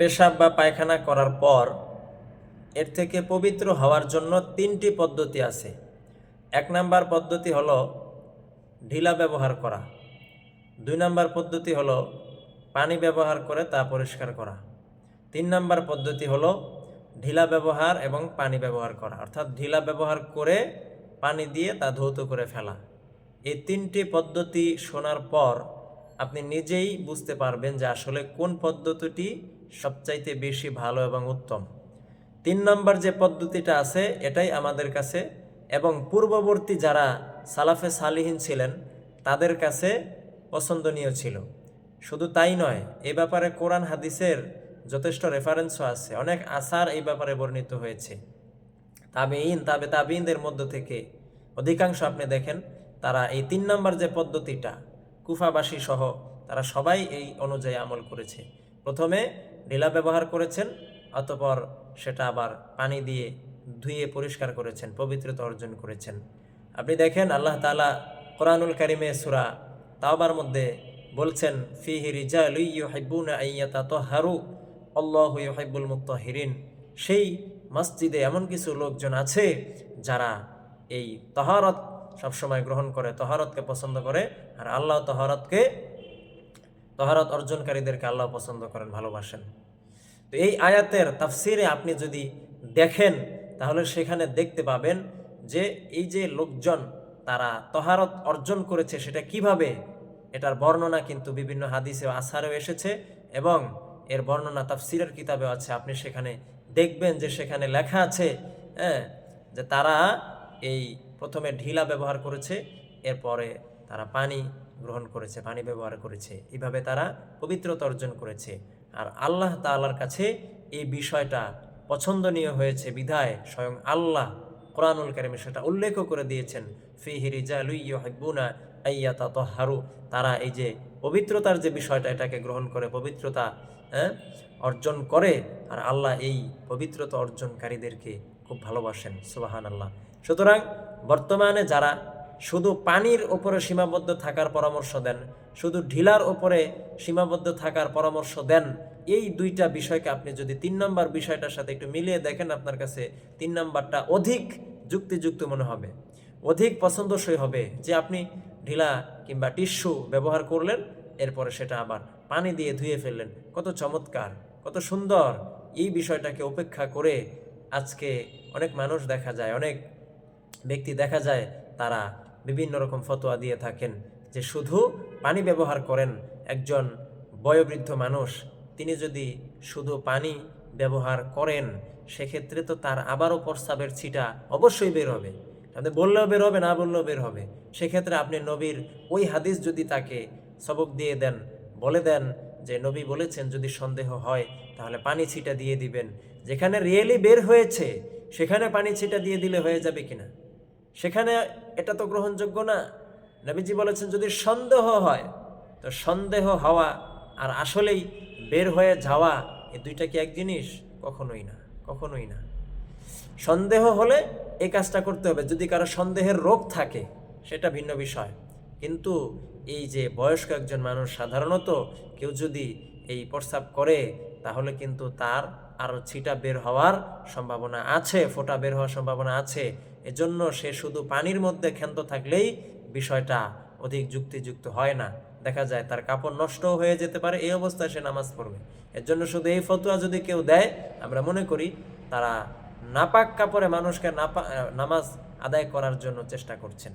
পেশাব বা পায়খানা করার পর এর থেকে পবিত্র হওয়ার জন্য তিনটি পদ্ধতি আছে। এক নাম্বার পদ্ধতি হলো ঢিলা ব্যবহার করা। দুই নাম্বার পদ্ধতি হলো পানি ব্যবহার করে তা পরিষ্কার করা। তিন নাম্বার পদ্ধতি হলো ঢিলা ব্যবহার এবং পানি ব্যবহার করা। অর্থাৎ ঢিলা ব্যবহার করে পানি দিয়ে তা ধৌত করে ফেলা। এই তিনটি পদ্ধতি শোনার পর আপনি নিজেই বুঝতে পারবেন যে আসলে কোন পদ্ধতিটি সবচাইতে বেশি ভালো এবং উত্তম। তিন নম্বর যে পদ্ধতিটা আছে, এটাই আমাদের কাছে এবং পূর্ববর্তী যারা সালাফে সালিহীন ছিলেন, তাদের কাছে পছন্দনীয় ছিল। শুধু তাই নয়, এ ব্যাপারে কোরআন হাদিসের যথেষ্ট রেফারেন্সও আছে। অনেক আসার এই ব্যাপারে বর্ণিত হয়েছে। তাবেইন তাবে তাবেইনদের মধ্য থেকে অধিকাংশ আপনি দেখেন, তারা এই তিন নম্বর যে পদ্ধতিটা, কুফাবাসী সহ তারা সবাই এই অনুযায়ী আমল করেছে। প্রথমে ঢিলা ব্যবহার করেছেন, অতপর সেটা আবার পানি দিয়ে ধুয়ে পরিষ্কার করেছেন, পবিত্রতা অর্জন করেছেন। আপনি দেখেন আল্লাহ তালা কোরআনুল কারিমে সুরা তাওবার মধ্যে বলছেন, ফিহি রিজা লুইয়ু হাইবুন আইয়াতা তো হারু আল্লাহ হাইবুল মুক্ত হিরিন সেই মসজিদে এমন কিছু লোকজন আছে যারা এই তহারত সবসময় গ্রহণ করে, তহারতকে পছন্দ করে, আর আল্লাহ তহারতকে তহারত অর্জনকারীদেরকে আল্লাহ পছন্দ করেন, ভালোবাসেন। তো এই আয়াতের তাফসিরে আপনি যদি দেখেন, তাহলে সেখানে দেখতে পাবেন যে এই যে লোকজন তারা তহারত অর্জন করেছে, সেটা কীভাবে? এটার বর্ণনা কিন্তু বিভিন্ন হাদিসে আসারেও এসেছে এবং এর বর্ণনা তাফসিরের কিতাবেও আছে। আপনি সেখানে দেখবেন যে সেখানে লেখা আছে হ্যাঁ যে তারা এই প্রথমে ঢিলা ব্যবহার করেছে, এরপরে তারা পানি গ্রহণ করেছে পানি ব্যবহার করেছে এইভাবে তারা পবিত্রতা অর্জন করেছে। আর আল্লাহ তাআলার কাছে এই বিষয়টা পছন্দনীয় হয়েছে বিধায় স্বয়ং আল্লাহ কোরআনুল কারিমে সেটা উল্লেখও করে দিয়েছেন ফি ফিহি রিজালু ইউহিব্বুনা আইয়াতা তাহহারু তারা এই যে পবিত্রতার যে বিষয়টা এটাকে গ্রহণ করে পবিত্রতা হ্যাঁ, অর্জন করে আর আল্লাহ এই পবিত্রতা অর্জনকারীদেরকে খুব ভালোবাসেন সুবাহান আল্লাহ সুতরাং বর্তমানে যারা শুধু পানির ওপরে সীমাবদ্ধ থাকার পরামর্শ দেন, শুধু ঢিলার ওপরে সীমাবদ্ধ থাকার পরামর্শ দেন, এই দুইটা বিষয়কে আপনি যদি তিন নম্বর বিষয়টার সাথে একটু মিলিয়ে দেখেন, আপনার কাছে তিন নম্বরটা অধিক যুক্তিযুক্ত মনে হবে। অধিক পছন্দসই হবে যে আপনি ঢিলা কিংবা টিস্যু ব্যবহার করলেন, এরপরে সেটা আবার পানি দিয়ে ধুয়ে ফেললেন। কত চমৎকার, কত সুন্দর এই বিষয়টাকে উপেক্ষা করে আজকে অনেক মানুষ দেখা যায়, অনেক ব্যক্তি দেখা যায় তারা বিভিন্ন রকম ফতোয়া দিয়ে থাকেন যে শুধু পানি ব্যবহার করেন একজন বয়োবৃদ্ধ মানুষ, তিনি যদি শুধু পানি ব্যবহার করেন, সেক্ষেত্রে তো তার আবারও প্রস্রাবের ছিটা অবশ্যই বের হবে। আপনি বললেও বের হবে, না বললেও বের হবে। সেক্ষেত্রে আপনি নবীর ওই হাদিস যদি তাকে সবক দিয়ে দেন, বলে দেন যে নবী বলেছেন যদি সন্দেহ হয়, তাহলে পানি ছিটা দিয়ে দিবেন। যেখানে রিয়েলি বের হয়েছে, সেখানে পানি ছিটা দিয়ে দিলে হয়ে যাবে কিনা? সেখানে এটা তো গ্রহণযোগ্য না। নবীজি বলেছেন, যদি সন্দেহ হয়, তো সন্দেহ হওয়া আর আসলেই বের হয়ে যাওয়া এই দুইটা কি এক জিনিস? কখনোই না কখনোই না। সন্দেহ হলে এই কাজটা করতে হবে। যদি কারও সন্দেহের রোগ থাকে, সেটা ভিন্ন বিষয়। কিন্তু এই যে বয়স্ক একজন মানুষ, সাধারণত কেউ যদি এই প্রস্রাব করে, তাহলে কিন্তু তার আরও ছিটা বের হওয়ার সম্ভাবনা আছে, ফোঁটা বের হওয়ার সম্ভাবনা আছে। এজন্য সে শুধু পানির মধ্যে ক্ষান্ত থাকলেই বিষয়টা অধিক যুক্তিযুক্ত হয় না। দেখা যায় তার কাপড় নষ্ট হয়ে যেতে পারে, এই অবস্থায় সে নামাজ পড়বে। এর জন্য শুধু এই ফতুয়া যদি কেউ দেয়, আমরা মনে করি তারা নাপাক কাপড়ে মানুষকে নাপা নামাজ আদায় করার জন্য চেষ্টা করছেন।